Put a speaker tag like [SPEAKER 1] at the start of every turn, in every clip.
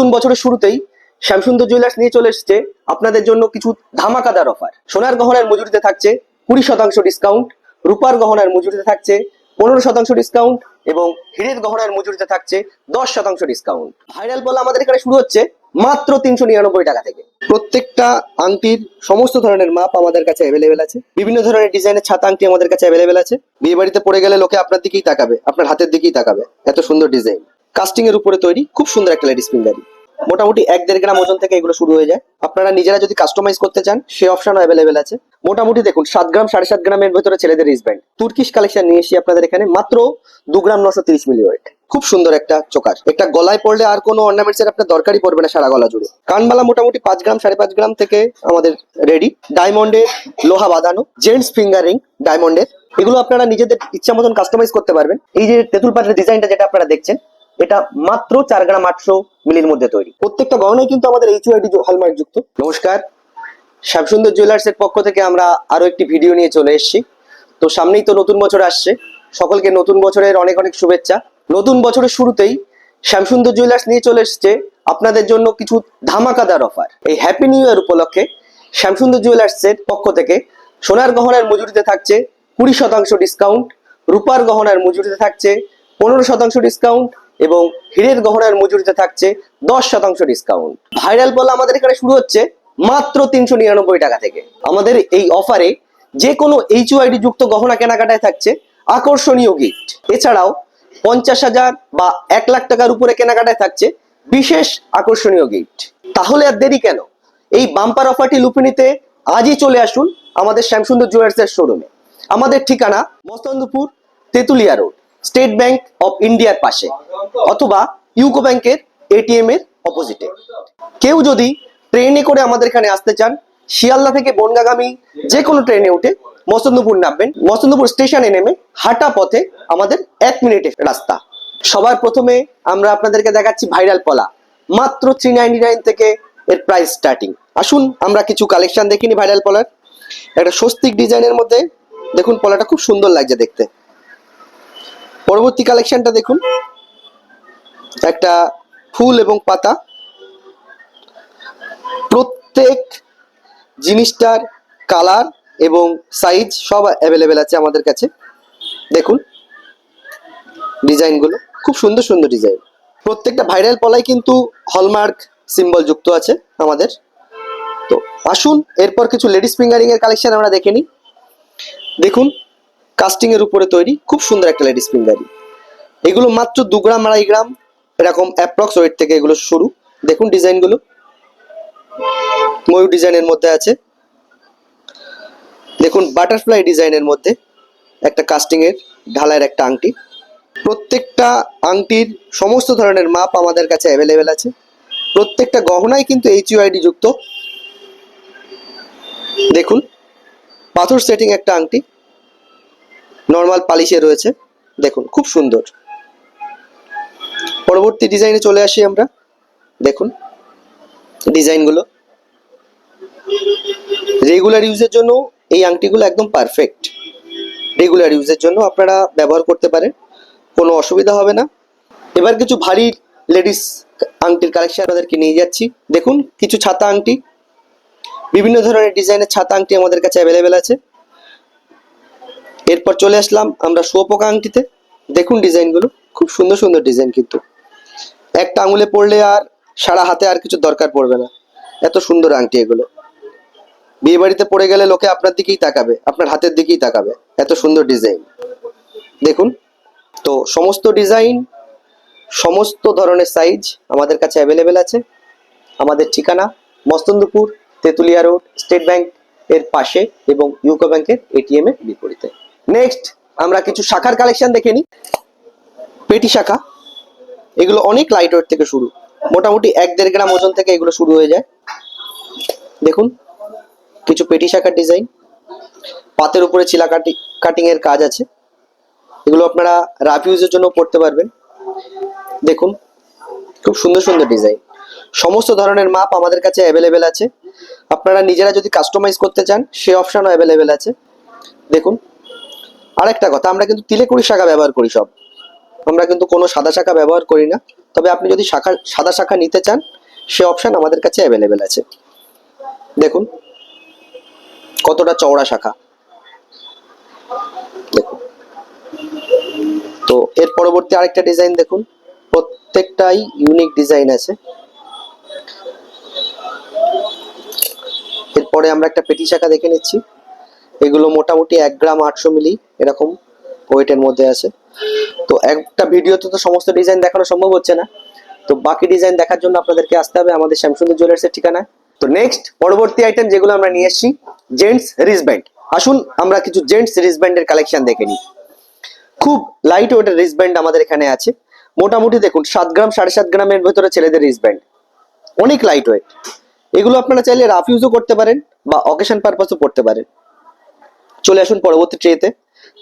[SPEAKER 1] নতুন বছরের শুরুতেই শ্যামসুন্দর জুয়েলার্স নিয়ে চলে এসেছে আপনাদের জন্য কিছু ধামাকাদার অফার সোনার গহনার মজুরিতে থাকছে কুড়ি শতাংশ ডিসকাউন্ট রূপার গহনার মজুরিতে থাকছে পনেরো শতাংশ ডিসকাউন্ট এবং হীরের গহনার মজুরিতে থাকছে দশ শতাংশ ডিসকাউন্ট ভাইরাল বলে আমাদের এখানে শুরু হচ্ছে মাত্র তিনশো নিরানব্বই টাকা থেকে। প্রত্যেকটা আংটির সমস্ত ধরনের মাপ আমাদের কাছে অ্যাভেলেবেল আছে। বিভিন্ন ধরনের ডিজাইনের ছাতা আংটি আমাদের কাছে অ্যাভেলেবেল আছে। বিয়ে বাড়িতে পড়ে গেলে লোকে আপনার দিকেই তাকাবে, আপনার হাতের দিকেই তাকাবে। এত সুন্দর ডিজাইন কাস্টিং এর উপরে তৈরি খুব সুন্দর একটা লেডিস ফিঙ্গারি মোটামুটি এক দেড় গ্রাম ওজন থেকে এগুলো শুরু হয়ে যায়। আপনারা নিজেরা যদি কাস্টমাইজ করতে চান, সে অপশনও অ্যাভেলেবেল আছে। মোটামুটি দেখুন, সাত গ্রাম, সাড়ে সাত গ্রামের ভেতরে ছেলেদের রিসব্যান্ড তুর্কিশ কালেকশন নিয়ে এসে আপনাদের এখানে, মাত্র দু গ্রাম নশো তিরিশ মিলি ওয়েট খুব সুন্দর একটা চোকার। একটা গলায় পড়লে আর কোনো অর্নামেন্টস এর আপনার দরকারই পড়বে না সারা গলা জুড়ে। কানবালা মোটামুটি পাঁচ গ্রাম, সাড়ে পাঁচ গ্রাম থেকে আমাদের রেডি ডায়মন্ডের লোহা বাঁধানো জেন্টস ফিঙ্গার ফিঙ্গারিং ডায়মন্ডের এগুলো আপনারা নিজেদের ইচ্ছা মতন কাস্টমাইজ করতে পারবেন। এই যে তেঁতুল পাটের ডিজাইনটা যেটা আপনারা দেখছেন এটা মাত্র চার গ্রাম আটশো মিলির মধ্যে তৈরি। প্রত্যেকটা গহনাই কিন্তু আমাদের এইচ ওয়াইডি হলমার্ক যুক্ত। নমস্কার। শ্যামসুন্দর জুয়েলার্স এর পক্ষ থেকে আমরা আরও একটি ভিডিও নিয়ে চলে এসেছি। তো সামনেই তো নতুন বছর আসছে। সকলকে নতুন বছরের অনেক অনেক শুভেচ্ছা। নতুন বছরের শুরুতেই শ্যামসুন্দর জুয়েলার্স নিয়ে চলে এসেছে আপনাদের জন্য কিছু ধামাকাদার অফার এই হ্যাপি নিউ ইয়ার উপলক্ষে শ্যামসুন্দর জুয়েলার্স এর পক্ষ থেকে সোনার গহনার মজুরিতে থাকছে কুড়ি শতাংশ ডিসকাউন্ট রূপার গহনার মজুরিতে থাকছে পনেরো শতাংশ ডিসকাউন্ট এবং হীরের গহনার মজুরিতে থাকছে দশ শতাংশ ডিসকাউন্ট ভাইরাল বলে আমাদের এখানে শুরু হচ্ছে মাত্র তিনশো নিরানব্বই টাকা থেকে। আমাদের এই অফারে যে কোনো এইচওআইডি যুক্ত গহনা কেনাকাটায় থাকছে আকর্ষণীয় গিফট এছাড়াও পঞ্চাশ হাজার বা এক লাখ টাকার উপরে কেনাকাটায় থাকছে বিশেষ আকর্ষণীয় গিফট তাহলে আর দেরি কেন? এই বাম্পার অফারটি লুপে নিতে আজই চলে আসুন আমাদের শ্যামসুন্দর জুয়েলার্সের শোরুমে আমাদের ঠিকানা Mastandapur Tetulia road state bank of ইন্ডিয়ার পাশে অথবা ইউকো ব্যাংকের এটিএম এর অপোজিটে। কেউ যদি ট্রেনে করে আমাদের এখানে আসতে চান, শিয়ালদা থেকে বনগাগামী যে কোনো ট্রেনে উঠে মস্তন্দপুর নামবেন। মস্তন্দপুর স্টেশনে নেমে হাঁটা পথে আমাদের এক মিনিটের রাস্তা। সবার প্রথমে আমরা আপনাদেরকে দেখাচ্ছি ভাইরাল পলা মাত্র থ্রি থেকে এর প্রাইস স্টার্টিং আসুন, আমরা কিছু কালেকশন দেখিনি ভাইরাল পলার একটা স্বস্তিক ডিজাইনের মধ্যে। দেখুন পলাটা খুব সুন্দর লাগছে দেখতে। পরবর্তী কালেকশনটা দেখুন। একটা ফুল এবং পাতা। প্রত্যেক জিনিসটার কালার এবং সাইজ সব অ্যাভেলেবেল আছে আমাদের কাছে। দেখুন ডিজাইনগুলো খুব সুন্দর সুন্দর ডিজাইন প্রত্যেকটা ভাইরাল পলাই কিন্তু হলমার্ক সিম্বল যুক্ত আছে আমাদের। তো আসুন, এরপর কিছু লেডিস ফিঙ্গারিং এর কালেকশন আমরা দেখে নিই। দেখুন কাস্টিং এর উপরে তৈরি খুব সুন্দর একটা লেডিস ফিঙ্গারিং এগুলো মাত্র দু গ্রাম আড়াই গ্রাম, এরকম অ্যাপ্রক্স ওয়েট থেকে এগুলো শুরু। দেখুন ডিজাইনগুলো ময়ূর ডিজাইনের মধ্যে আছে। দেখুন বাটারফ্লাই ডিজাইনের মধ্যে একটা কাস্টিং এর ঢালাইয়ের একটা আংটি। প্রত্যেকটা আংটির সমস্ত ধরনের মাপ আমাদের কাছে অ্যাভেলেবেল আছে। প্রত্যেকটা গহনাই কিন্তু এইচ ইউআইডি যুক্ত। দেখুন, পাথর সেটিং একটা আংটি। নর্মাল পালিশে রয়েছে। দেখুন, খুব সুন্দর। পরবর্তী ডিজাইনে চলে আসি আমরা। দেখুন ডিজাইনগুলো রেগুলার ইউজের জন্য এই আংটিগুলো একদম পারফেক্ট রেগুলার ইউজের জন্য আপনারা ব্যবহার করতে পারেন। কোনো অসুবিধা হবে না। এবার কিছু ভারী লেডিস আংটির কালেকশন আপনাদেরকে নিয়ে যাচ্ছি। দেখুন, কিছু ছাতা আংটি। বিভিন্ন ধরনের ডিজাইনের ছাতা আংটি আমাদের কাছে অ্যাভেলেবেল আছে। এরপর চলে আসলাম আমরা শুয়োপোকা আংটিতে। দেখুন ডিজাইনগুলো, খুব সুন্দর সুন্দর ডিজাইন কিন্তু। একটা আঙুলে পড়লে আর সারা হাতে আর কিছু দরকার পড়বে না। এত সুন্দর আংটি এগুলো। বিয়ে বাড়িতে পড়ে গেলে লোকে আপনার দিকেই তাকাবে, আপনার হাতের দিকেই তাকাবে। এত সুন্দর ডিজাইন। দেখুন, তো সমস্ত ডিজাইন, সমস্ত ধরনের সাইজ আমাদের কাছে অ্যাভেলেবেল আছে। আমাদের ঠিকানা Mastandapur, Tetulia road, state bank এর পাশে এবং ইউকো ব্যাংকের এটিএম এর বিপরীতে। নেক্সট আমরা কিছু শাখার কালেকশন দেখে নিই। পেটি শাখা। এগুলো অনেক লাইট ওয়েট থেকে শুরু। মোটামুটি এক দেড় গ্রাম ওজন থেকে এগুলো শুরু হয়ে যায়। দেখুন, কিছু পেটি শাখার ডিজাইন পাতের উপরে চিলা কাটি কাটিং এর কাজ আছে। এগুলো আপনারা রাফ ইউজের জন্য পড়তে পারবেন। দেখুন, খুব সুন্দর সুন্দর ডিজাইন সমস্ত ধরনের মাপ আমাদের কাছে অ্যাভেলেবেল আছে। আপনারা নিজেরা যদি কাস্টমাইজ করতে চান, সে অপশনও অ্যাভেলেবেল আছে। দেখুন আরেকটা কথা, আমরা কিন্তু তিলেকুড়ি শাখা ব্যবহার করি সব। আমরা কিন্তু কোনো সাদা শাখা ব্যবহার করি না। তবে আপনি যদি শাখা, সাদা শাখা নিতে চান, সে অপশান আমাদের কাছে অ্যাভেলেবেল আছে। দেখুন, কতটা চওড়া শাখা। তো এর পরবর্তী আরেকটা ডিজাইন দেখুন। প্রত্যেকটাই ইউনিক ডিজাইন আছে। এরপরে আমরা একটা পেটি শাখা দেখে নিচ্ছি। এগুলো মোটামুটি এক গ্রাম আটশো মিলি এরকম ওয়েটের মধ্যে আছে। তো একটা ভিডিওতে তো সমস্ত ডিজাইন দেখানো সম্ভব হচ্ছে না। তো বাকি ডিজাইন দেখার জন্য আপনাদেরকে আসতে হবে আমাদের শ্যামসুন্দর জুয়েলার্সের ঠিকানা তো নেক্সট পরবর্তী আইটেম যেগুলো আমরা নিয়ে এসেছি জেন্টস রিসব্যান্ড আসুন আমরা কিছু জেন্টস রিসব্যান্ডের কালেকশন দেখে নিই। খুব লাইট ওয়েটের রিসব্যান্ড আমাদের এখানে আছে। মোটামুটি দেখুন, সাত গ্রাম, সাড়ে সাত গ্রামের ভেতরে ছেলেদের রিসব্যান্ড অনেক লাইট ওয়েট এগুলো আপনারা চাইলে রাফ ইউজও করতে পারেন বা অকেশন পারপাসও পড়তে পারেন। চলে আসুন পরবর্তী ট্রেতে।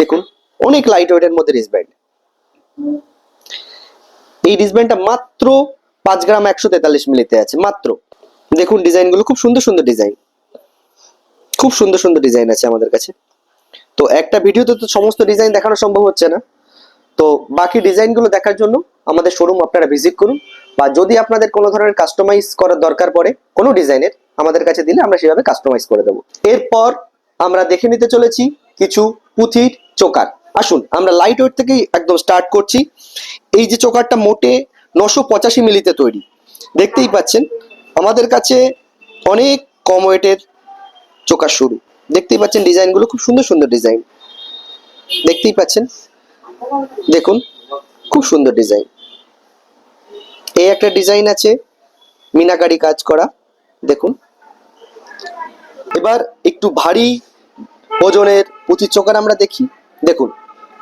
[SPEAKER 1] দেখুন, অনেক লাইট ওয়েটের মধ্যে রিসব্যান্ড এই রিসব্যান্ডটা মাত্র পাঁচ গ্রাম একশো তেতাল্লিশ মিলিতে আছে, মাত্র। দেখুন, ডিজাইনগুলো খুব সুন্দর সুন্দর ডিজাইন। খুব সুন্দর সুন্দর ডিজাইন আছে আমাদের কাছে। তো একটা ভিডিওতে তো সমস্ত ডিজাইন দেখানো সম্ভব হচ্ছে না। তো বাকি ডিজাইনগুলো দেখার জন্য আমাদের শোরুম আপনারা ভিজিট করুন বা যদি আপনাদের কোনো ধরনের কাস্টমাইজ করার দরকার পড়ে কোনো ডিজাইনের, আমাদের কাছে দিলে আমরা সেভাবে কাস্টমাইজ করে দেবো। এরপর আমরা দেখে নিতে চলেছি কিছু পুঁথির চোকার। আসুন, আমরা লাইট ওয়েট থেকেই একদম স্টার্ট করছি। এই যে চোকারটা মোটে নশো পঁচাশি মিলিতে তৈরি। দেখতেই পাচ্ছেন, আমাদের কাছে অনেক কম ওয়েটের চোকার শুরু। দেখতেই পাচ্ছেন ডিজাইনগুলো খুব সুন্দর সুন্দর ডিজাইন। দেখতেই পাচ্ছেন, দেখুন, খুব সুন্দর ডিজাইন। এই একটা ডিজাইন আছে, মিনাকারি কাজ করা। দেখুন এবার একটু ভারী ওজনের পুঁথির চোকার আমরা দেখি। দেখুন,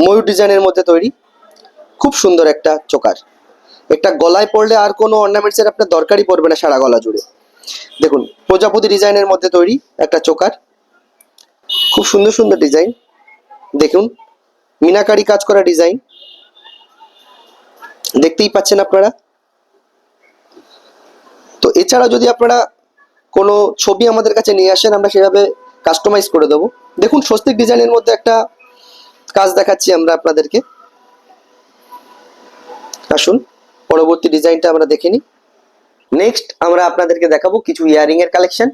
[SPEAKER 1] ময়ূর ডিজাইনের মধ্যে তৈরি। খুব সুন্দর একটা চোকার। একটা গলায় পড়লে আর কোনো অর্নামেন্টস এর আপনার দরকারই পড়বে না সারা গলা জুড়ে। দেখুন, প্রজাপতি ডিজাইনের মধ্যে তৈরি একটা চোকার। খুব সুন্দর সুন্দর ডিজাইন। দেখুন, মিনাকারি কাজ করা ডিজাইন। দেখতেই পাচ্ছেন আপনারা। তো এছাড়া যদি আপনারা কোনো ছবি আমাদের কাছে নিয়ে আসেন, আমরা সেভাবে কাস্টমাইজ করে দেবো। দেখুন, স্বস্তিক ডিজাইনের মধ্যে একটা কাজ দেখাচ্ছি আমরা আপনাদেরকে। আসুন, পরবর্তী ডিজাইনটা আমরা দেখে নিই। নেক্সট আমরা আপনাদেরকে দেখাবো কিছু ইয়ারিং এর কালেকশন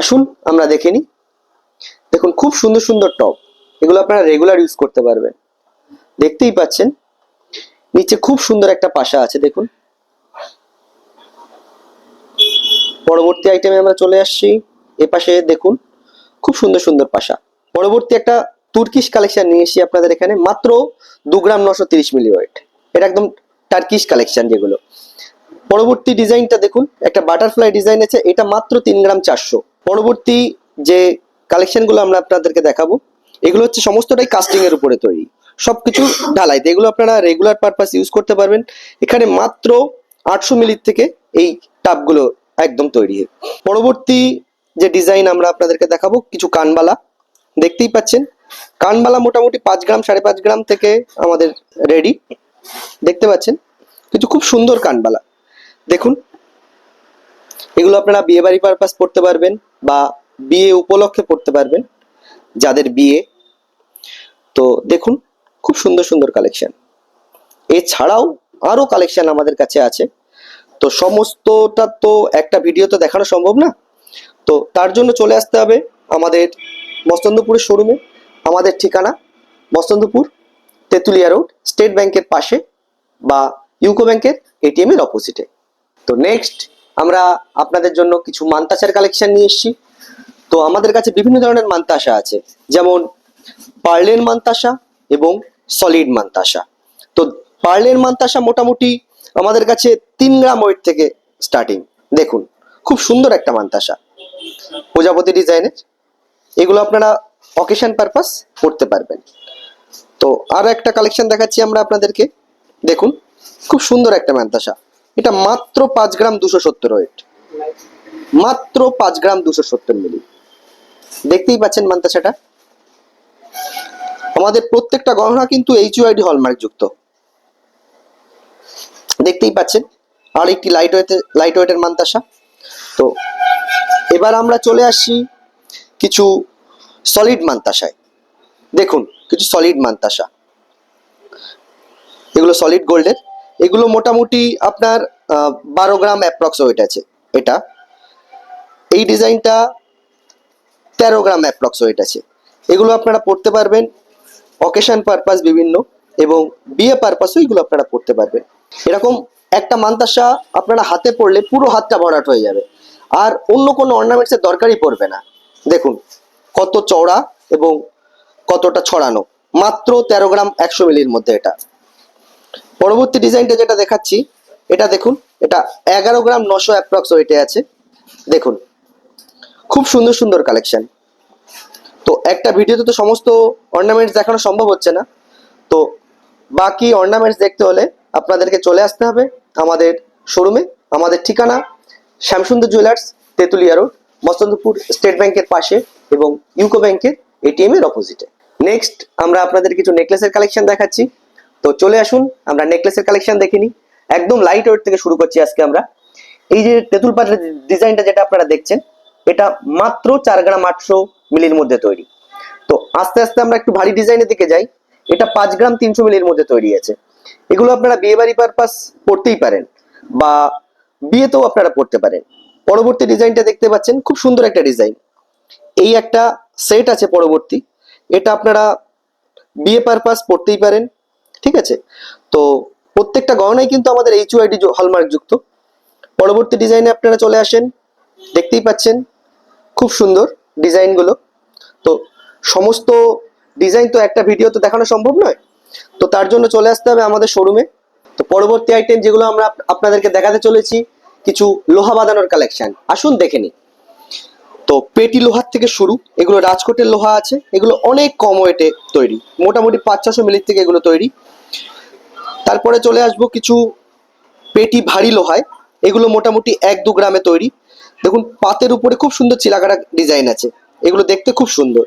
[SPEAKER 1] আসুন, আমরা দেখে নিই। দেখুন, খুব সুন্দর সুন্দর টপ এগুলো আপনারা রেগুলার ইউজ করতে পারবেন। দেখতেই পাচ্ছেন, নিচে খুব সুন্দর একটা পাশা আছে, দেখুন। পরবর্তী আইটেমে আমরা চলে আসছি। এ পাশে দেখুন, খুব সুন্দর সুন্দর পাশা। পরবর্তী একটা তুর্কিশ কালেকশন নিয়ে এসেছি আপনাদের এখানে, মাত্র দু গ্রাম নশো তিরিশ মিলি ওয়েট এটা একদম টার্কিশ কালেকশন যেগুলো। পরবর্তী ডিজাইনটা দেখুন, একটা বাটারফ্লাই ডিজাইন আছে, এটা মাত্র তিন গ্রাম চারশো। পরবর্তী যে কালেকশনগুলো আমরা আপনাদেরকে দেখাবো, এগুলো হচ্ছে সমস্তটাই কাস্টিং এর উপরে তৈরি। সবকিছু ঢালাই এগুলো আপনারা রেগুলার পারপাস ইউজ করতে পারবেন। এখানে মাত্র আটশো মিলির থেকে এই টাপগুলো একদম তৈরি পরবর্তী যে ডিজাইন আমরা আপনাদেরকে দেখাবো, কিছু কানবালা। দেখতেই পাচ্ছেন, কানবালা মোটামুটি পাঁচ গ্রাম, সাড়ে পাঁচ গ্রাম থেকে আমাদের রেডি দেখতে পাচ্ছেন কিছু খুব সুন্দর কানবালা। দেখুন, এগুলো আপনারা বিয়ে বাড়ি পারপাস পড়তে পারবেন বা বিয়ে উপলক্ষে পড়তে পারবেন, যাদের বিয়ে। তো দেখুন, খুব সুন্দর সুন্দর কালেকশন এছাড়াও আরও কালেকশন আমাদের কাছে আছে। তো সমস্তটা তো একটা ভিডিও তো দেখানো সম্ভব না? তো তার জন্য চলে আসতে হবে আমাদের মস্তন্দপুরের শোরুমে। আমাদের ঠিকানা মস্তন্দপুর তেঁতুলিয়া রোড, স্টেট ব্যাংকের পাশে বা ইউকো ব্যাংকের এটিএম এর অপোজিটে তো নেক্সট আমরা আপনাদের জন্য কিছু মান্তাসার কালেকশন নিয়ে এসেছি। তো আমাদের কাছে বিভিন্ন ধরনের মান্তাসা আছে। যেমন পার্লের মান্তাসা এবং সলিড মান্তাসা। তো পার্লের মান্তাসা মোটামুটি আমাদের কাছে তিন গ্রাম ওয়েট থেকে স্টার্টিং দেখুন, খুব সুন্দর একটা মান্তাসা। প্রজাপতি ডিজাইনের এগুলো আপনারা অকেশন পারপাস পড়তে পারবেন। তো আর একটা কালেকশন দেখাচ্ছি আমরা আপনাদেরকে। দেখুন, খুব সুন্দর একটা মান্তাসা। এটা মাত্র পাঁচ গ্রাম দুশো সত্তর ওয়েট মাত্র পাঁচ গ্রাম দুশো সত্তর মিলি। দেখতেই পাচ্ছেন মান্তাসাটা? আমাদের প্রত্যেকটা গহনা কিন্তু এইচ ইউআইডি হলমার্ক যুক্ত। দেখতেই পাচ্ছেন। আর একটি লাইট ওয়েটের লাইট ওয়েটের মান্তাসা। তো এবার আমরা চলে আসছি কিছু সলিড মান্তাসায়। দেখুন, কিছু সলিড মান্তাসা। এগুলো সলিড গোল্ডের এগুলো মোটামুটি আপনার বারো গ্রাম অ্যাপ্রক্স ওয়েট আছে এটা। এই ডিজাইনটা তেরো গ্রাম অ্যাপ্রক্স ওয়েট আছে। এগুলো আপনারা পড়তে পারবেন। অকেশন পারপাস বিভিন্ন এবং বিয়ে পারপাসও এগুলো আপনারা পড়তে পারবেন। এরকম একটা মান্তাসা আপনারা হাতে পড়লে পুরো হাতটা ভরাট হয়ে যাবে। আর অন্য কোনো অর্নামেন্টসের দরকারই পড়বে না। দেখুন, কত চওড়া এবং কতটা ছড়ানো। মাত্র তেরো গ্রাম একশো মিলির মধ্যে এটা। পরবর্তী ডিজাইনটা যেটা দেখাচ্ছি, এটা দেখুন, এটা এগারো গ্রাম নশো অ্যাপ্রক্স ওয়েটে আছে। দেখুন, খুব সুন্দর সুন্দর কালেকশন তো একটা ভিডিওতে তো সমস্ত অর্নামেন্টস দেখানো সম্ভব হচ্ছে না। তো বাকি অর্নামেন্টস দেখতে হলে আপনাদেরকে চলে আসতে হবে আমাদের শোরুমে আমাদের ঠিকানা Shyamsundar jewellers Tetulia road Basantapur state ব্যাংকের পাশে এবং ইউকো ব্যাংকের এটিএম এর অপোজিটে নেক্সট আমরা আপনাদের কিছু নেকলেসের কালেকশন দেখাচ্ছি। তো চলে আসুন, আমরা নেকলেসের কালেকশন দেখে নিই। একদম লাইট ওয়েট থেকে শুরু করছি আজকে আমরা। এই যে তেঁতুল পাটের ডিজাইনটা যেটা আপনারা দেখছেন, এটা মাত্র চার গ্রাম আটশো মিলির মধ্যে তৈরি। তো আস্তে আস্তে আমরা একটু ভারী ডিজাইনের দিকে যাই। এটা পাঁচ গ্রাম তিনশো মিলির মধ্যে তৈরি আছে। এগুলো আপনারা বিয়ে বাড়ি পারপাস পড়তেই পারেন বা বিয়েতেও আপনারা পড়তে পারেন। পরবর্তী ডিজাইনটা দেখতে পাচ্ছেন, খুব সুন্দর একটা ডিজাইন। এই একটা সেট আছে পরবর্তী, এটা আপনারা বিয়ে পারপাস পড়তেই পারেন, ঠিক আছে? তো প্রত্যেকটা গহনাই কিন্তু আমাদের এইচ ওয়াইডি হলমার্ক যুক্ত। পরবর্তী ডিজাইনে আপনারা চলে আসেন, দেখতেই পাচ্ছেন, খুব সুন্দর ডিজাইনগুলো। তো সমস্ত ডিজাইন তো একটা ভিডিও তো দেখানো সম্ভব নয় তো তার জন্য চলে আসতে হবে আমাদের শোরুমে তো পরবর্তী আইটেম যেগুলো আমরা আপনাদেরকে দেখাতে চলেছি, কিছু লোহা বাঁধানোর কালেকশন আসুন দেখে নিই। তো পেটি লোহার থেকে শুরু, এগুলো রাজকোটের লোহা আছে, এগুলো অনেক কম ওয়েটে তৈরি, মোটামুটি পাঁচ ছশো মিলির থেকে এগুলো তৈরি। তারপরে চলে আসব কিছু পেটি ভারী লোহায়, এগুলো মোটামুটি এক দু গ্রামে তৈরি। দেখুন, পাতের উপরে খুব সুন্দর চিলাকাটা ডিজাইন আছে, এগুলো দেখতে খুব সুন্দর।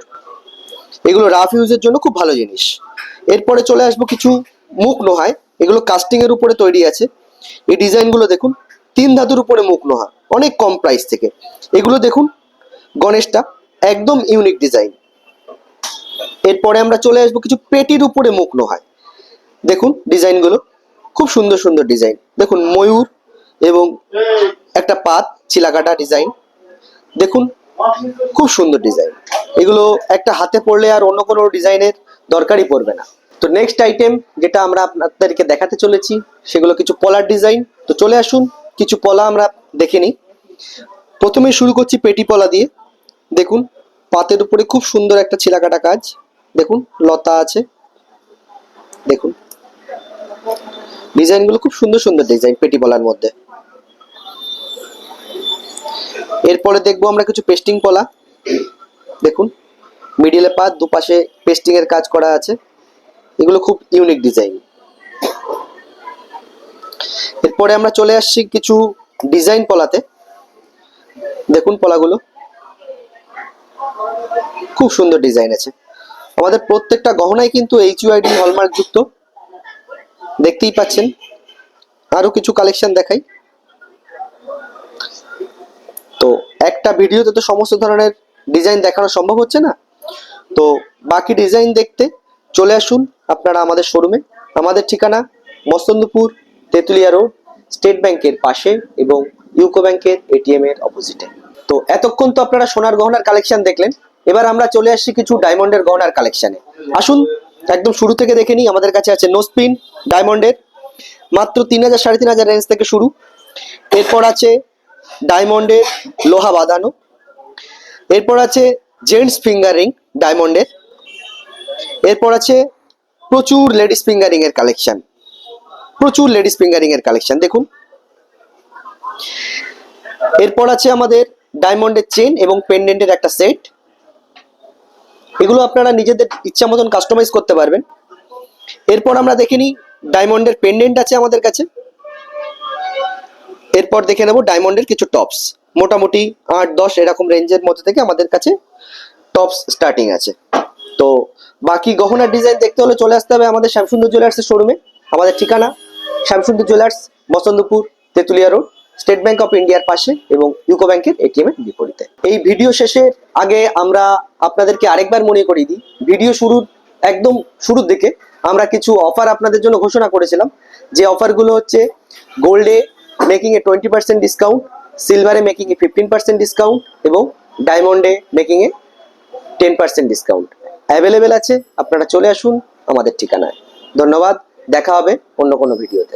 [SPEAKER 1] এগুলো রাফ ইউজের জন্য খুব ভালো জিনিস। এরপরে চলে আসব কিছু মুখ লোহায় এগুলো কাস্টিং এর উপরে তৈরি আছে। এই ডিজাইনগুলো দেখুন, তিন ধাতুর উপরে মুখ লোহা অনেক কম প্রাইস থেকে। এগুলো দেখুন, গণেশটা একদম ইউনিক ডিজাইন এরপরে আমরা চলে আসব কিছু পেটির উপরে মুখ লোহায় দেখুন ডিজাইনগুলো খুব সুন্দর সুন্দর ডিজাইন দেখুন ময়ূর এবং একটা পাত চিলাকাটা ডিজাইন দেখুন, খুব সুন্দর ডিজাইন এগুলো একটা হাতে পড়লে আর অন্য কোনো ডিজাইনের দরকারই পড়বে না। তো নেক্সট আইটেম যেটা আমরা আপনাদেরকে দেখাতে চলেছি, সেগুলো কিছু পলার ডিজাইন। তো চলে আসুন, কিছু পলা আমরা দেখে নিই। প্রথমে শুরু করছি পেটি পলা দিয়ে। দেখুন, পাতের উপরে খুব সুন্দর একটা ছিলাকাটা কাজ। দেখুন, লতা আছে। দেখুন, ডিজাইনগুলো খুব সুন্দর সুন্দর ডিজাইন পেটি পলার মধ্যে। এরপরে দেখব আমরা কিছু পেস্টিং পলা। দেখুন মিডিলে পাত, দুপাশে পেস্টিং এর কাজ করা আছে। এগুলো খুব ইউনিক ডিজাইন এরপরে আমরা চলে আসছি কিছু ডিজাইন পলাতে। দেখুন পলাগুলো। খুব সুন্দর ডিজাইন আছে। আমাদের প্রত্যেকটা গহনাই কিন্তু এইচ ইউআইডি হলমার্ক যুক্ত। দেখতেই পাচ্ছেন। আরও কিছু কালেকশন দেখাই। তো একটা ভিডিওতে তো সমস্ত ধরনের ডিজাইন দেখানো সম্ভব হচ্ছে না? তো বাকি ডিজাইন দেখতে চলে আসুন আপনারা আমাদের শোরুমে। আমাদের ঠিকানা মস্তন্দপুর তেঁতুলিয়া রোড, স্টেট ব্যাংকের পাশে এবং ইউকো ব্যাংকের এটিএম এর অপোজিটে। তো এতক্ষণ তো আপনারা সোনার গহনার কালেকশন দেখলেন। এবার আমরা চলে আসছি কিছু ডায়মন্ডের গহনার কালেকশনে। আসুন, একদম শুরু থেকে দেখে নিই, আমাদের কাছে আছে নোসপিন ডায়মন্ডের। মাত্র তিন হাজার, সাড়ে তিন হাজার রেঞ্জ থেকে শুরু। এরপর আছে ডায়মন্ডের লোহা বাঁধানো। এরপর আছে জেন্টস ফিঙ্গারিং ডায়মন্ডের। এরপর আছে প্রচুর লেডিস ফিঙ্গারিং এর কালেকশন। প্রচুর লেডিস ফিঙ্গারিং এর কালেকশন, দেখুন। এরপর আছে আমাদের ডায়মন্ডের চেন এবং পেন্ডেন্টের একটা সেট। এগুলো আপনারা নিজেদের ইচ্ছা মতন কাস্টমাইজ করতে পারবেন। এরপর আমরা দেখে নিই ডায়মন্ডের পেন্ডেন্ট আছে আমাদের কাছে। এরপর দেখে নেব ডায়মন্ডের কিছু টপস। মোটামুটি আট, দশ এরকম রেঞ্জের মধ্যে থেকে আমাদের কাছে টপস স্টার্টিং আছে। তো বাকি গহনার ডিজাইন দেখতে হলে চলে আসতে হবে আমাদের শ্যামসুন্দর জুয়েলার্সের শোরুমে আমাদের ঠিকানা Shyamsundar jewellers Basantapur, Tetulia road state bank of ইন্ডিয়ার পাশে এবং ইউকো ব্যাংকের এটিএম এর বিপরীতে। এই ভিডিও শেষের আগে আমরা আপনাদেরকে আরেকবার মনে করিয়ে দিই ভিডিও শুরুর, একদম শুরুর দিকে আমরা কিছু অফার আপনাদের জন্য ঘোষণা করেছিলাম। যে অফারগুলো হচ্ছে গোল্ডে মেকিং এ টোয়েন্টি পার্সেন্ট ডিসকাউন্ট সিলভারে মেকিং এ ফিফটিন পার্সেন্ট ডিসকাউন্ট এবং ডায়মন্ডে মেকিং এ টেন পার্সেন্ট ডিসকাউন্ট অ্যাভেলেবেল আছে, আপনারা চলে আসুন আমাদের ঠিকানায়। ধন্যবাদ, দেখা হবে অন্য কোনো ভিডিওতে।